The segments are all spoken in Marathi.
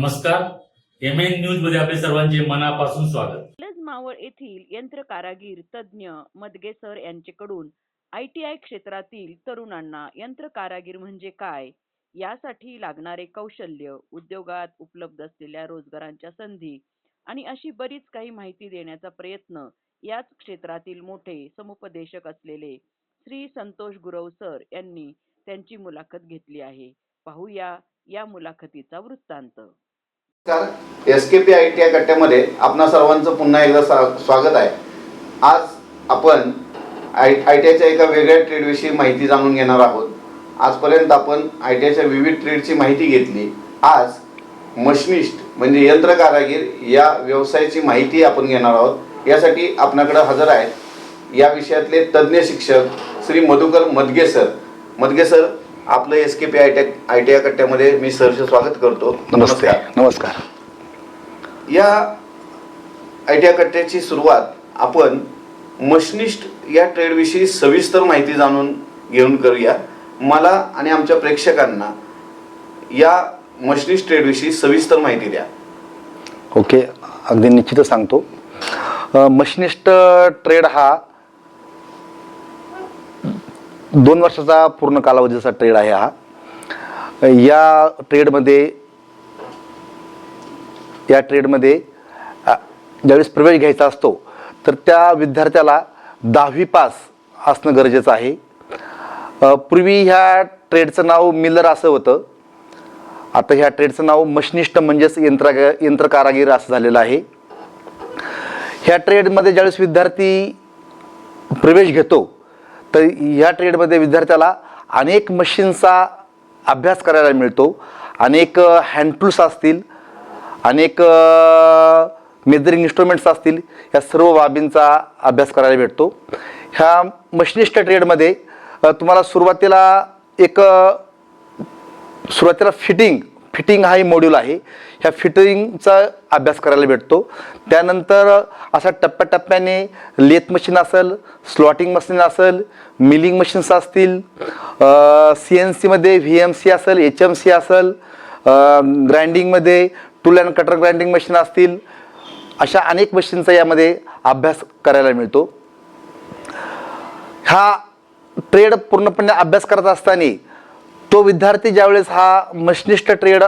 नमस्कार. एम एन न्यूजमध्ये आपले सर्वांचे मनापासून स्वागत. मावळ येथील यंत्र कारागीर तज्ज्ञ मदगे सर यांच्याकडून आय टी आय क्षेत्रातील तरुणांना यंत्र कारागीर म्हणजे काय यासाठी लागणारे कौशल्य उद्योगात उपलब्ध असलेल्या रोजगारांच्या संधी आणि अशी बरीच काही माहिती देण्याचा प्रयत्न याच क्षेत्रातील मोठे समुपदेशक असलेले श्री संतोष गुरव सर यांनी त्यांची मुलाखत घेतली आहे. पाहूया या मुलाखतीचा वृत्तांत. नमस्कार. S K P I T I कट्ट्यामध्ये आपणा सर्वांचं पुन्हा एकदा सा- स्वागत आहे. आज आपण आय आय टी आयच्या एका वेगळ्या ट्रेडविषयी माहिती जाणून घेणार आहोत. आजपर्यंत आपण आय टी आयच्या विविध ट्रेडची माहिती घेतली. आज मशनिस्ट म्हणजे यंत्र कारागीर या व्यवसायाची माहिती आपण घेणार आहोत. यासाठी आपणाकडे हजर आहेत. या विषयातले तज्ज्ञ शिक्षक श्री मधुकर मदगे सर. मदगे सर आपलं S K P I T I T I कट्ट्यामध्ये मी सरचे स्वागत करतो. नमस्ते. नमस्कार. या आय टी आय कट्ट्याची सुरुवात आपण मशिनिस्ट या ट्रेडविषयी सविस्तर माहिती जाणून घेऊन करूया. मला आणि आमच्या प्रेक्षकांना या मशिनिस्ट ट्रेडविषयी सविस्तर माहिती द्या. ओके. अगदी निश्चितच सांगतो. मशिनिस्ट ट्रेड हा दोन वर्षाचा पूर्ण कालावधीचा ट्रेड आहे हा या ट्रेडमध्ये या ट्रेडमध्ये ज्यावेळेस प्रवेश घ्यायचा असतो तर त्या विद्यार्थ्याला दहावी पास असणं गरजेचं आहे. पूर्वी ह्या ट्रेडचं नाव मिलर असं होतं. आता ह्या ट्रेडचं नाव मशिनिस्ट म्हणजेच यंत्र यंत्रकारागीर असं झालेलं आहे. ह्या ट्रेडमध्ये ज्यावेळेस विद्यार्थी प्रवेश घेतो तर ह्या ट्रेडमध्ये विद्यार्थ्याला अनेक मशीनचा अभ्यास करायला मिळतो. अनेक हँडटूल्स असतील. अनेक मेजरिंग इन्स्ट्रुमेंट्स असतील. या सर्व बाबींचा अभ्यास करायला भेटतो. ह्या मशिनिस्ट ट्रेडमध्ये तुम्हाला सुरुवातीला एक सुरुवातीला फिटिंग फिटिंग हा मॉड्यूल आहे. ह्या फिटिंगचा अभ्यास करायला भेटतो. त्यानंतर असा टप्प्याटप्प्याने लेथ मशीन असेल स्लॉटिंग मशीन असेल मिलिंग मशीन्स असतील सी एन सीमध्ये व्ही एम सी असेल एच एम सी असेल ग्राइंडिंगमध्ये tool and cutter grinding machine असतील अशा अनेक मशीनचा यामध्ये अभ्यास करायला मिळतो. हा ट्रेड पूर्णपणे अभ्यास करत असताना तो विद्यार्थी ज्यावेळेस हा मशनिष्ठ ट्रेड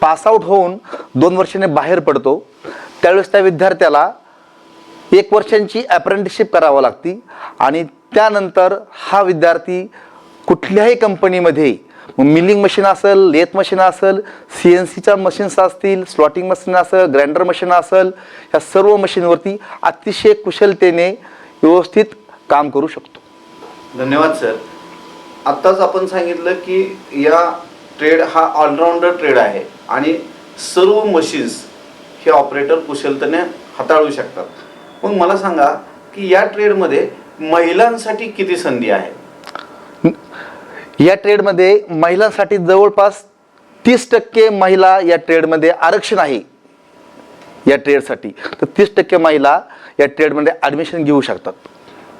पासआउट होऊन दोन वर्षाने बाहेर पडतो त्यावेळेस त्या विद्यार्थ्याला एक वर्षांची अप्रेंटिसशिप करावं लागती आणि त्यानंतर हा विद्यार्थी कुठल्याही कंपनीमध्ये मिलिंग मशीन असेल लेथ मशीन असेल सी एन सीच्या मशीन्स असतील स्लॉटिंग मशीन असेल ग्राइंडर मशीन असेल या सर्व मशीनवरती अतिशय कुशलतेने व्यवस्थित काम करू शकतो. धन्यवाद सर आत्ताच आपण सांगितलं की या ट्रेड हा ऑलराऊंडर ट्रेड आहे आणि सर्व मशीन्स हे ऑपरेटर कुशलतेने हाताळू शकतात. मग मला सांगा की या ट्रेडमध्ये महिलांसाठी किती संधी आहे? या ट्रेडमध्ये महिलांसाठी जवळपास तीस टक्के महिला या ट्रेडमध्ये आरक्षण आहे. या ट्रेडसाठी तर तीस टक्के महिला या ट्रेडमध्ये ॲडमिशन घेऊ शकतात.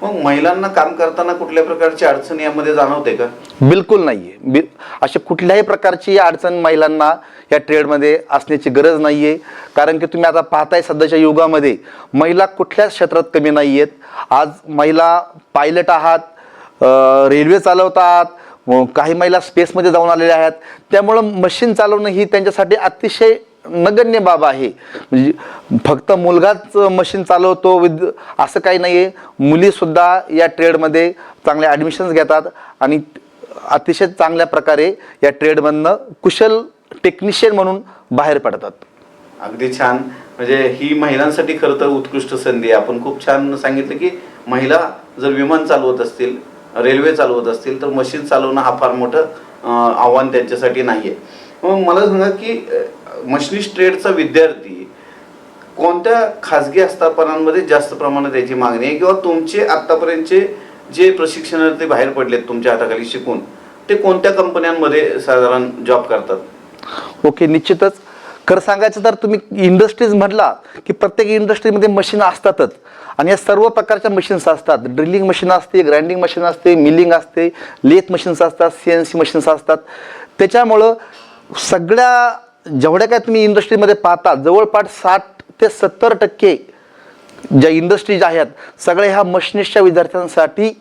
मग महिलांना काम करताना कुठल्या प्रकारची अडचण यामध्ये जाणवते का? बिलकुल नाही आहे बि अशा कुठल्याही प्रकारची अडचण महिलांना या ट्रेडमध्ये असण्याची गरज नाही आहे कारण की तुम्ही आता पाहताय सध्याच्या युगामध्ये महिला कुठल्याच क्षेत्रात कमी नाही आहेत आज महिला पायलट आहात रेल्वे चालवतात व काही महिला स्पेसमध्ये जाऊन आलेल्या आहेत. त्यामुळं मशीन चालवणं ही त्यांच्यासाठी अतिशय नगण्य बाब आहे. म्हणजे फक्त मुलगाच मशीन चालवतो विद असं काही नाही आहे मुलीसुद्धा या ट्रेडमध्ये चांगले ॲडमिशन्स घेतात आणि अतिशय चांगल्या प्रकारे या ट्रेडमधनं कुशल टेक्निशियन म्हणून बाहेर पडतात. अगदी छान. म्हणजे ही महिलांसाठी खरं तर उत्कृष्ट संधी आहे. आपण खूप छान सांगितलं की महिला जर विमान चालवत असतील रेल्वे चालवत असतील तर मशीन चालवणं हा फार मोठं आव्हान त्यांच्यासाठी नाही आहे मग मला सांगा की मशिनिस्ट ट्रेडचा विद्यार्थी कोणत्या खाजगी आस्थापनांमध्ये जास्त प्रमाणात याची मागणी आहे? किंवा तुमचे आत्तापर्यंतचे जे प्रशिक्षणार्थी बाहेर पडलेत तुमच्या हाताखाली शिकून ते कोणत्या कंपन्यांमध्ये साधारण जॉब करतात? ओके निश्चितच. खरं सांगायचं तर तुम्ही इंडस्ट्रीज म्हटला की प्रत्येक इंडस्ट्रीमध्ये मशीन असतातच. आणि या सर्व प्रकारच्या मशीन्स असतात. ड्रिलिंग मशीन असते ग्राइंडिंग मशीन असते मिलिंग असते लेथ मशीन्स असतात सी एन सी मशीन्स असतात. त्याच्यामुळं सगळ्या जेवढ्या काय तुम्ही इंडस्ट्रीमध्ये पाहता जवळपास साठ ते सत्तर टक्के ज्या इंडस्ट्रीज आहेत सगळ्या ह्या मशिनिस्टच्या विद्यार्थ्यांसाठी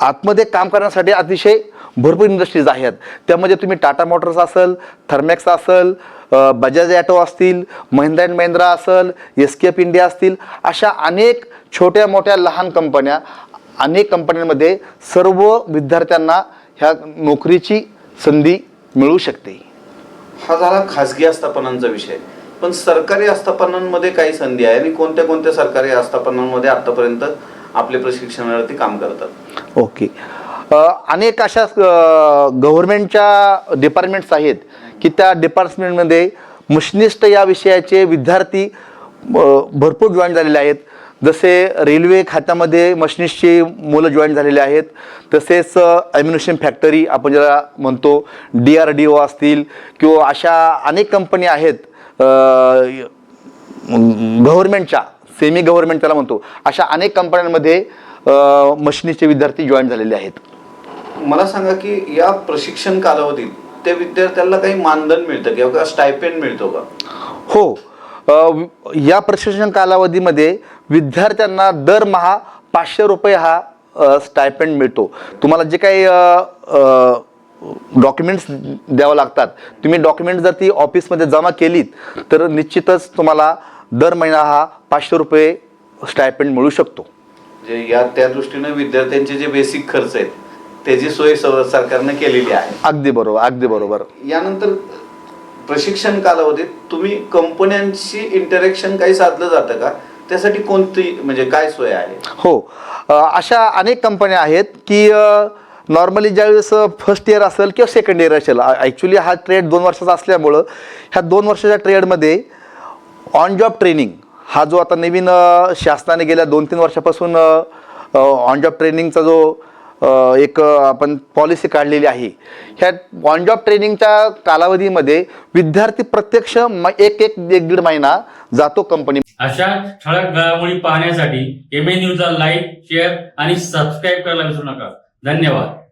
आतमध्ये काम करण्यासाठी अतिशय भरपूर इंडस्ट्रीज आहेत. त्यामध्ये तुम्ही टाटा मोटर्स असेल थर्मॅक्स असेल बजाज ॲटो असतील महिंद्रा अँड महिंद्रा असेल एस के एफ इंडिया असतील अशा अनेक छोट्या मोठ्या लहान कंपन्या अनेक कंपन्यांमध्ये सर्व विद्यार्थ्यांना ह्या नोकरीची संधी मिळू शकते. हा झाला खासगी आस्थापनांचा विषय. पण सरकारी आस्थापनांमध्ये काही संधी आहे आणि कोणत्या कोणत्या सरकारी आस्थापनांमध्ये आतापर्यंत आपले प्रशिक्षणार्थी काम करतात? ओके. अनेक अशा गव्हर्नमेंटच्या डिपार्टमेंट्स आहेत की त्या डिपार्टमेंटमध्ये मशिनिस्ट या विषयाचे विद्यार्थी भरपूर जॉईन झालेले आहेत. जसे रेल्वे खात्यामध्ये मशिनिस्टची मुलं जॉईन झालेले आहेत तसेच ॲम्युनेशन फॅक्टरी आपण ज्याला म्हणतो डी आर डी ओ असतील किंवा अशा अनेक कंपनी आहेत अ, गव्हर्नमेंटच्या सेमी गव्हर्नमेंट त्याला म्हणतो अशा अनेक कंपन्यांमध्ये मशिनीचे विद्यार्थी जॉईन झालेले आहेत. मला सांगा की या प्रशिक्षण कालावधीत त्या विद्यार्थ्यांना काही मानधन मिळतं किंवा स्टायपेंड मिळतो का? हो या प्रशिक्षण कालावधीमध्ये विद्यार्थ्यांना दरमहा पाचशे रुपये हा स्टायपेंड मिळतो. तुम्हाला जे काही डॉक्युमेंट्स द्यावं लागतात तुम्ही डॉक्युमेंट जर ती ऑफिसमध्ये जमा केलीत तर निश्चितच तुम्हाला दर महिना हा पाचशे रुपये स्टायपेंड मिळू शकतो. जे या त्या दृष्टीने विद्यार्थ्यांचे जे बेसिक खर्च आहेत त्याची सोय सरकारने केलेली आहे. अगदी बरोबर अगदी बरोबर. यानंतर प्रशिक्षण कालावधीत तुम्ही कंपन्यांशी इंटरॅक्शन काही साधलं जातं का? त्यासाठी कोणती म्हणजे काय सोय आहे? हो. अशा अनेक कंपन्या आहेत की नॉर्मली ज्यावेळेस फर्स्ट इयर असेल किंवा सेकंड इयर असेल ॲक्च्युली हा ट्रेड दोन वर्षाचा असल्यामुळं ह्या दोन वर्षाच्या ट्रेडमध्ये ऑन जॉब ट्रेनिंग हा जो आता नवीन शासनाने गेल्या दोन तीन वर्षापासून ऑन जॉब ट्रेनिंगचा जो एक आपण पॉलिसी काढलेली आहे. ह्या ऑन जॉब ट्रेनिंगच्या कालावधीमध्ये विद्यार्थी प्रत्यक्ष एक एक एक दीड महिना जातो कंपनी अशा ठळक घडामोडी पाहण्यासाठी एम ए न्यूजला लाईक शेअर आणि सबस्क्राईब करायला विसरू नका. धन्यवाद.